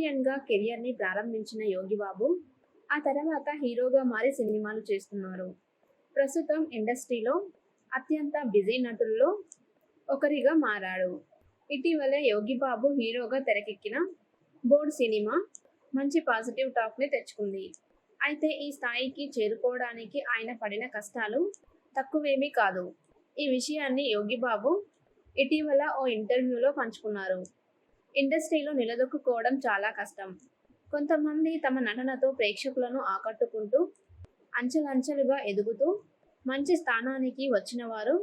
కమెడియన్గా కెరియర్ని ప్రారంభించిన యోగిబాబు ఆ తర్వాత హీరోగా మారి సినిమాలు చేస్తున్నారు. ప్రస్తుతం ఇండస్ట్రీలో అత్యంత బిజీ నటుల్లో ఒకరిగా మారాడు. ఇటీవలే యోగిబాబు హీరోగా తెరకెక్కిన బోర్డ్ సినిమా మంచి పాజిటివ్ టాక్ని తెచ్చుకుంది. అయితే ఈ స్థాయికి చేరుకోవడానికి ఆయన పడిన కష్టాలు తక్కువేమీ కాదు. ఈ విషయాన్ని యోగిబాబు ఇటీవల ఓ ఇంటర్వ్యూలో పంచుకున్నారు. ఇండస్ట్రీలో నిలదొక్కుకోవడం చాలా కష్టం. కొంతమంది తమ నటనతో ప్రేక్షకులను ఆకట్టుకుంటూ అంచెలంచెలుగా ఎదుగుతూ మంచి స్థానానికి వచ్చిన వారు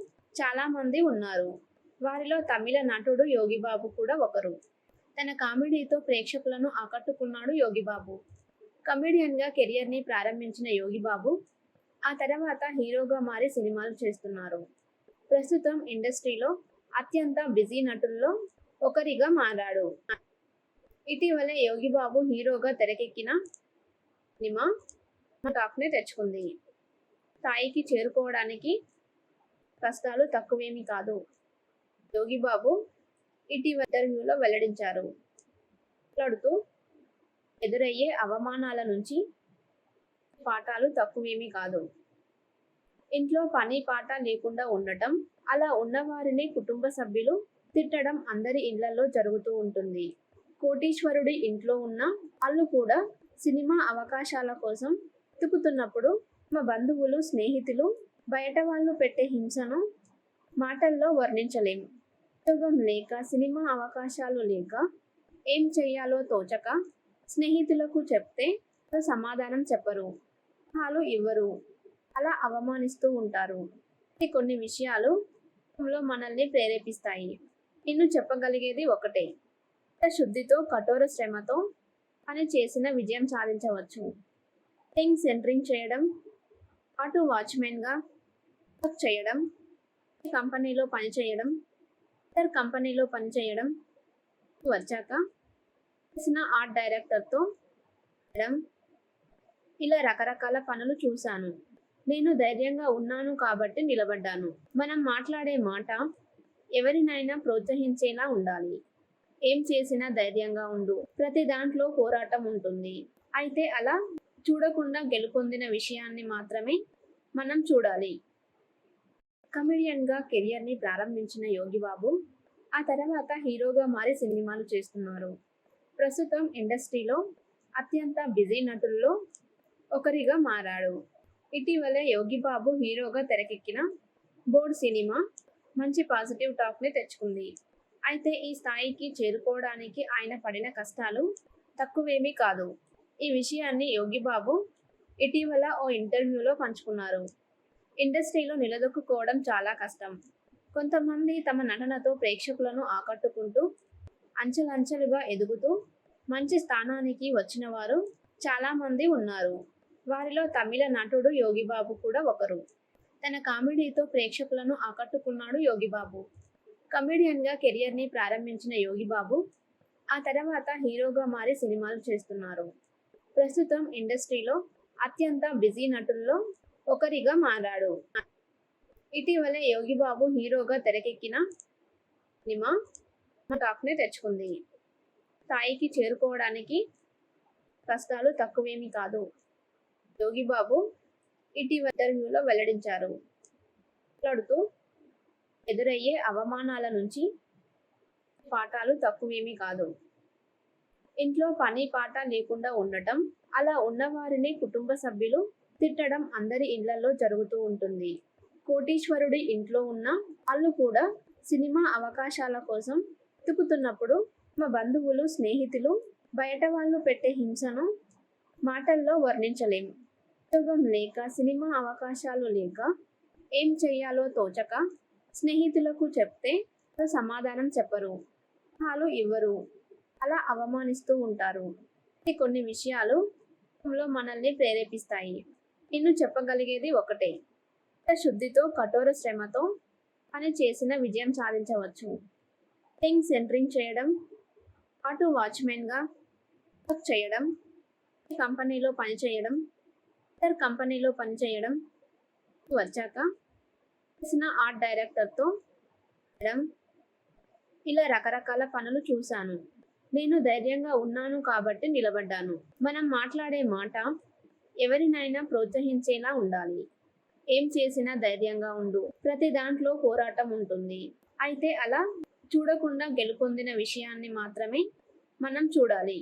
చాలామంది ఉన్నారు. వారిలో తమిళ నటుడు యోగిబాబు కూడా ఒకరు. తన కామెడీతో ప్రేక్షకులను ఆకట్టుకున్నాడు యోగిబాబు. కమెడియన్గా కెరియర్ని ప్రారంభించిన యోగిబాబు ఆ తర్వాత హీరోగా మారి సినిమాలు చేస్తున్నారు. ప్రస్తుతం ఇండస్ట్రీలో అత్యంత బిజీ నటుల్లో ఒకరిగా మారాడు. ఇటీవలే యోగిబాబు హీరోగా తెరకెక్కిన సినిమా టాక్ని తెచ్చుకుంది. స్థాయికి చేరుకోవడానికి కష్టాలు తక్కువేమీ కాదు. యోగిబాబు ఇటీవల ఇంటర్వ్యూలో వెల్లడించారు. మాట్లాడుతూ ఎదురయ్యే అవమానాల నుంచి పాఠాలు తక్కువేమీ కాదు. ఇంట్లో పని పాట లేకుండా ఉండటం అలా ఉన్నవారిని కుటుంబ సభ్యులు తిట్టడం అందరి ఇళ్ళలో జరుగుతూ ఉంటుంది. కోటీశ్వరుడి ఇంట్లో ఉన్న వాళ్ళు కూడా సినిమా అవకాశాల కోసం వెతుకుతున్నప్పుడు తమ బంధువులు స్నేహితులు బయట వాళ్ళు పెట్టే హింసను మాటల్లో వర్ణించలేం ఉద్యోగం లేక సినిమా అవకాశాలు లేక ఏం చేయాలో తోచక స్నేహితులకు చెప్తే సమాధానం చెప్పరు. సలహాలు ఇవ్వరు. అలా అవమానిస్తూ ఉంటారు. ఈ కొన్ని విషయాలు మనల్ని ప్రేరేపిస్తాయి. నిన్ను చెప్పగలిగేది ఒకటే. శుద్ధితో కఠోర శ్రమతో పని చేసిన విజయం సాధించవచ్చు. థింగ్ సెంటరింగ్ చేయడం అటు వాచ్మెన్గా వర్క్ చేయడం కంపెనీలో పని చేయడం ఇతర కంపెనీలో పని చేయడం వచ్చాక చేసిన ఆర్ట్ డైరెక్టర్తో ఇలా రకరకాల పనులు చూశాను. నేను ధైర్యంగా ఉన్నాను కాబట్టి నిలబడ్డాను. మనం మాట్లాడే మాట ఎవరినైనా ప్రోత్సహించేలా ఉండాలి. ఏం చేసినా ధైర్యంగా ఉండు. ప్రతి దాంట్లో పోరాటం ఉంటుంది. అయితే అలా చూడకుండా గెలుపొందిన విషయాన్ని మాత్రమే మనం చూడాలి. కమెడియన్గా కెరియర్ని ప్రారంభించిన యోగిబాబు ఆ తర్వాత హీరోగా మారి సినిమాలు చేస్తున్నారు. ప్రస్తుతం ఇండస్ట్రీలో అత్యంత బిజీ నటుల్లో ఒకరిగా మారాడు. ఇటీవలే యోగిబాబు హీరోగా తెరకెక్కిన బోర్డ్ సినిమా మంచి పాజిటివ్ టాక్ని తెచ్చుకుంది. అయితే ఈ స్థాయికి చేరుకోవడానికి ఆయన పడిన కష్టాలు తక్కువేమీ కాదు. ఈ విషయాన్ని యోగిబాబు ఇటీవల ఓ ఇంటర్వ్యూలో పంచుకున్నారు. ఇండస్ట్రీలో నిలదొక్కుకోవడం చాలా కష్టం. కొంతమంది తమ నటనతో ప్రేక్షకులను ఆకట్టుకుంటూ అంచెలంచెలుగా ఎదుగుతూ మంచి స్థానానికి వచ్చిన వారు చాలామంది ఉన్నారు. వారిలో తమిళ నటుడు యోగిబాబు కూడా ఒకరు. తన కామెడీతో ప్రేక్షకులను ఆకట్టుకున్నాడు యోగిబాబు. కమెడియన్గా కెరియర్ని ప్రారంభించిన యోగిబాబు ఆ తర్వాత హీరోగా మారి సినిమాలు చేస్తున్నారు. ప్రస్తుతం ఇండస్ట్రీలో అత్యంత బిజీ నటుల్లో ఒకరిగా మారాడు. ఇటీవలే యోగిబాబు హీరోగా తెరకెక్కిన సినిమా టాక్ని తెచ్చుకుంది. స్థాయికి చేరుకోవడానికి కష్టాలు తక్కువేమీ కాదు. యోగిబాబు ఇటీవల ఇంటర్వ్యూలో వెల్లడించారు. మాట్లాడుతూ ఎదురయ్యే అవమానాల నుంచి పాఠాలు తక్కువేమీ కాదు. ఇంట్లో పని పాట లేకుండా ఉండటం అలా ఉన్నవారిని కుటుంబ సభ్యులు తిట్టడం అందరి ఇళ్ళలో జరుగుతూ ఉంటుంది. కోటీశ్వరుడి ఇంట్లో ఉన్న వాళ్ళు కూడా సినిమా అవకాశాల కోసం వెతుకుతున్నప్పుడు మా బంధువులు స్నేహితులు బయట వాళ్ళు పెట్టే హింసను మాటల్లో వర్ణించలేము ఉద్యోగం లేక సినిమా అవకాశాలు లేక ఏం చెయ్యాలో తోచక స్నేహితులకు చెప్తే సమాధానం చెప్పరు. సలహాలు ఇవ్వరు. అలా అవమానిస్తూ ఉంటారు. కొన్ని విషయాలు మనల్ని ప్రేరేపిస్తాయి. నేను చెప్పగలిగేది ఒకటే. శుద్ధితో కఠోర శ్రమతో పని చేసిన విజయం సాధించవచ్చు. థింగ్ సెంటరింగ్ చేయడం అటు వాచ్మెన్గా వర్క్ చేయడం కంపెనీలో పని చేయడం కంపెనీలో పనిచేయడం వచ్చాక చేసిన ఆర్ట్ డైరెక్టర్తో ఇలా రకరకాల పనులు చూశాను. నేను ధైర్యంగా ఉన్నాను కాబట్టి నిలబడ్డాను. మనం మాట్లాడే మాట ఎవరినైనా ప్రోత్సహించేలా ఉండాలి. ఏం చేసినా ధైర్యంగా ఉండు. ప్రతి దాంట్లో పోరాటం ఉంటుంది. అయితే అలా చూడకుండా గెలుపొందిన విషయాన్ని మాత్రమే మనం చూడాలి.